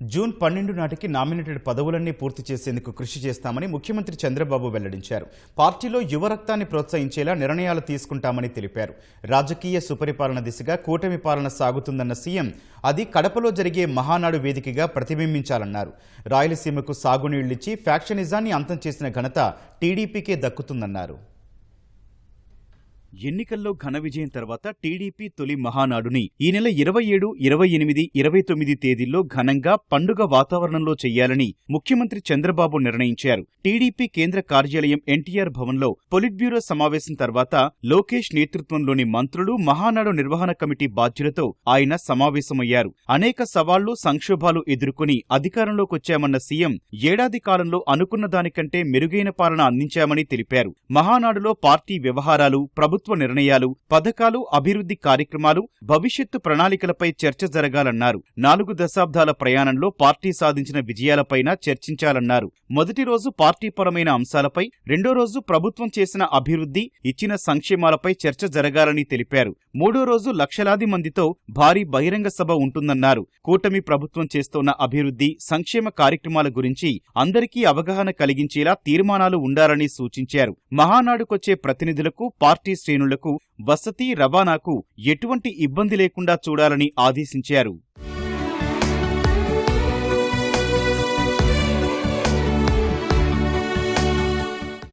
June పన్నెండు నాటికి nominated పదవులన్నీ పూర్తి చేసేందుకు కృషి చేస్తామని ముఖ్యమంత్రి చంద్రబాబు వెల్లడించారు. పార్టీలో యువ రక్తాన్ని ప్రోత్సహించేలా నిర్ణయాలు తీసుకుంటామని తెలిపారు. రాజకీయ సుపరిపాలన దిశగా కూటమి పాలన సాగుతుందన్న సీఎం అది కడపలో జరిగే మహానాడు వేదికగా ప్రతిబింబించాలన్నారు. రాయలసీమకు సాగునీళ్ళిచ్చి ఫ్యాక్షనిజాన్ని అంతం చేసిన ఘనత టీడీపీకే దక్కుతుందన్నారు. ఎన్నికల్లో ఘన విజయం తర్వాత టీడీపీ తొలి మహానాడుని ఈ నెల ఇరవై ఏడు ఇరవై ఎనిమిది ఇరవై తొమ్మిది తేదీల్లో ఘనంగా పండుగ వాతావరణంలో చేయాలని ముఖ్యమంత్రి చంద్రబాబు నిర్ణయించారు. టీడీపీ కేంద్ర కార్యాలయం ఎన్టీఆర్ భవన్లో పొలిట్ బ్యూరో సమావేశం తర్వాత లోకేష్ నేతృత్వంలోని మంత్రులు మహానాడు నిర్వహణ కమిటీ బాధ్యులతో ఆయన సమావేశమయ్యారు. అనేక సవాళ్ళు సంక్షోభాలు ఎదుర్కొని అధికారంలోకొచ్చామన్న సీఎం ఏడాది కాలంలో అనుకున్న దానికంటే మెరుగైన పాలన అందించామని తెలిపారు. మహానాడులో పార్టీ వ్యవహారాలు ప్రభుత్వ నిర్ణయాలు పథకాలు అభివృద్ధి కార్యక్రమాలు భవిష్యత్తు ప్రణాళికలపై చర్చ జరగాలన్నారు. నాలుగు దశాబ్దాల ప్రయాణంలో పార్టీ సాధించిన విజయాలపైన చర్చించాలన్నారు. మొదటి రోజు పార్టీపరమైన అంశాలపై రెండో రోజు ప్రభుత్వం చేసిన అభివృద్ధి ఇచ్చిన సంక్షేమాలపై చర్చ జరగాలని తెలిపారు. మూడో రోజు లక్షలాది మందితో భారీ బహిరంగ సభ ఉంటుందన్నారు. కూటమి ప్రభుత్వం చేస్తోన్న అభివృద్ధి సంక్షేమ కార్యక్రమాల గురించి అందరికీ అవగాహన కలిగించేలా తీర్మానాలు ఉండాలని సూచించారు. మహానాడుకొచ్చే ప్రతినిధులకు పార్టీ శ్రేణులకు వసతి రవాణాకు ఎటువంటి ఇబ్బంది లేకుండా చూడాలని ఆదేశించారు.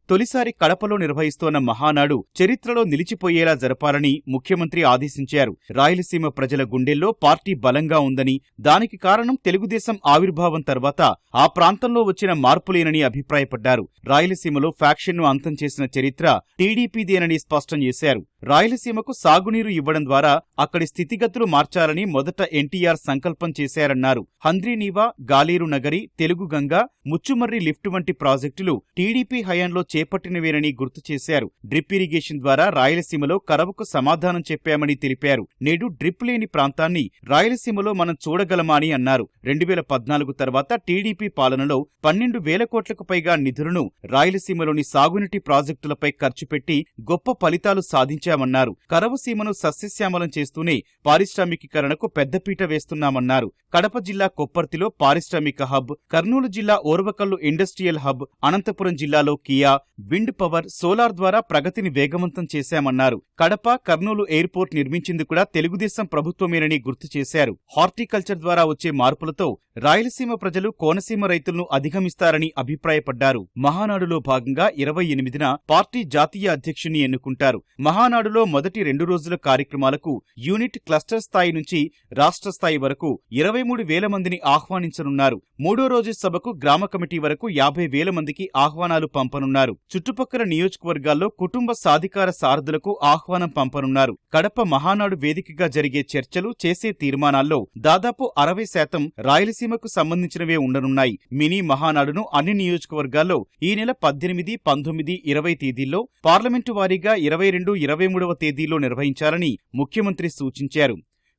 తొలిసారి కడపలో నిర్వహిస్తోన్న మహానాడు చరిత్రలో నిలిచిపోయేలా జరపాలని ముఖ్యమంత్రి ఆదేశించారు. రాయలసీమ ప్రజల గుండెల్లో పార్టీ బలంగా ఉందని దానికి కారణం తెలుగుదేశం ఆవిర్భావం తర్వాత ఆ ప్రాంతంలో వచ్చిన మార్పులేనని అభిప్రాయపడ్డారు. రాయలసీమలో ఫ్యాక్షన్ను అంతం చేసిన చరిత్ర టీడీపీదేనని స్పష్టం చేశారు. రాయలసీమకు సాగునీరు ఇవ్వడం ద్వారా అక్కడి స్థితిగతులు మార్చాలని మొదట ఎన్టీఆర్ సంకల్పం చేశారన్నారు. హంద్రీనీవా గాలేరు నగరి తెలుగుగంగ ముచ్చుమర్రి లిఫ్ట్ వంటి ప్రాజెక్టులు టీడీపీ హయాంలో చేపట్టినవేనని గుర్తు చేశారు. డ్రిప్ ఇరిగేషన్ ద్వారా రాయలసీమలో కరవుకు సమాధానం చెప్పామని తెలిపారు. నేడు డ్రిప్ లేని ప్రాంతాన్ని రాయలసీమలో మనం చూడగలమా అని అన్నారు. రెండు వేల పద్నాలుగు తర్వాత టీడీపీ పాలనలో పన్నెండు వేల కోట్లకు పైగా నిధులను రాయలసీమలోని సాగునీటి ప్రాజెక్టులపై ఖర్చు పెట్టి గొప్ప ఫలితాలు సాధించామన్నారు. కరవసీమను సస్యశ్యామలం చేస్తూనే పారిశ్రామికీకరణకు పెద్దపీట వేస్తున్నామన్నారు. కడప జిల్లా కొప్పర్తిలో పారిశ్రామిక హబ్ కర్నూలు జిల్లా ఓర్వకల్లు ఇండస్ట్రియల్ హబ్ అనంతపురం జిల్లాలో కియా విండ్ పవర్ సోలార్ ద్వారా ప్రగతిని వేగవంతం చేశామన్నారు. కడప కర్నూలు ఎయిర్పోర్ట్ నిర్మించింది కూడా తెలుగుదేశం ప్రభుత్వమేనని గుర్తు చేశారు. హార్టికల్చర్ ద్వారా వచ్చే మార్పులతో రాయలసీమ ప్రజలు కోనసీమ రైతులను అధిగమిస్తారని అభిప్రాయపడ్డారు. మహానాడులో భాగంగా ఇరవై ఎనిమిదిన పార్టీ జాతీయ అధ్యక్షుని ఎన్నుకుంటారు. మహానాడులో మొదటి రెండు రోజుల కార్యక్రమాలకు యూనిట్ క్లస్టర్ స్థాయి నుంచి రాష్ట్ర స్థాయి వరకు ఇరవై మూడు వేల మందిని ఆహ్వానించనున్నారు. మూడో రోజు సభకు గ్రామ కమిటీ వరకు యాభై వేల మందికి ఆహ్వానాలు పంపనున్నారు. చుట్టుపక్కల నియోజకవర్గాల్లో కుటుంబ సాధికార సారథులకు ఆహ్వానం పంపనున్నారు. కడప మహానాడు వేదికగా జరిగే చర్చలు చేసే తీర్మానాల్లో దాదాపు అరవై శాతం రాయలసీమకు సంబంధించినవే ఉండనున్నాయి. మినీ మహానాడును అన్ని నియోజకవర్గాల్లో ఈ నెల పద్దెనిమిది పంతొమ్మిది ఇరవై తేదీల్లో పార్లమెంటు వారీగా ఇరవై రెండు ఇరవై మూడవ తేదీల్లో నిర్వహించాలని ముఖ్యమంత్రి సూచించారు.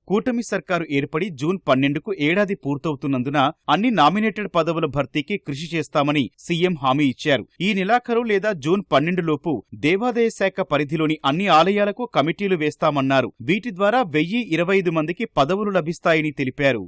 కూటమి సర్కారు ఏర్పడి జూన్ పన్నెండుకు ఏడాది పూర్తవుతున్నందున అన్ని నామినేటెడ్ పదవుల భర్తీకి కృషి చేస్తామని సీఎం హామీ ఇచ్చారు. ఈ నెలాఖరు లేదా జూన్ పన్నెండులోపు దేవాదాయ శాఖ పరిధిలోని అన్ని ఆలయాలకు కమిటీలు వేస్తామన్నారు. వీటి ద్వారా వెయ్యి ఇరవై ఐదు మందికి పదవులు లభిస్తాయని తెలిపారు.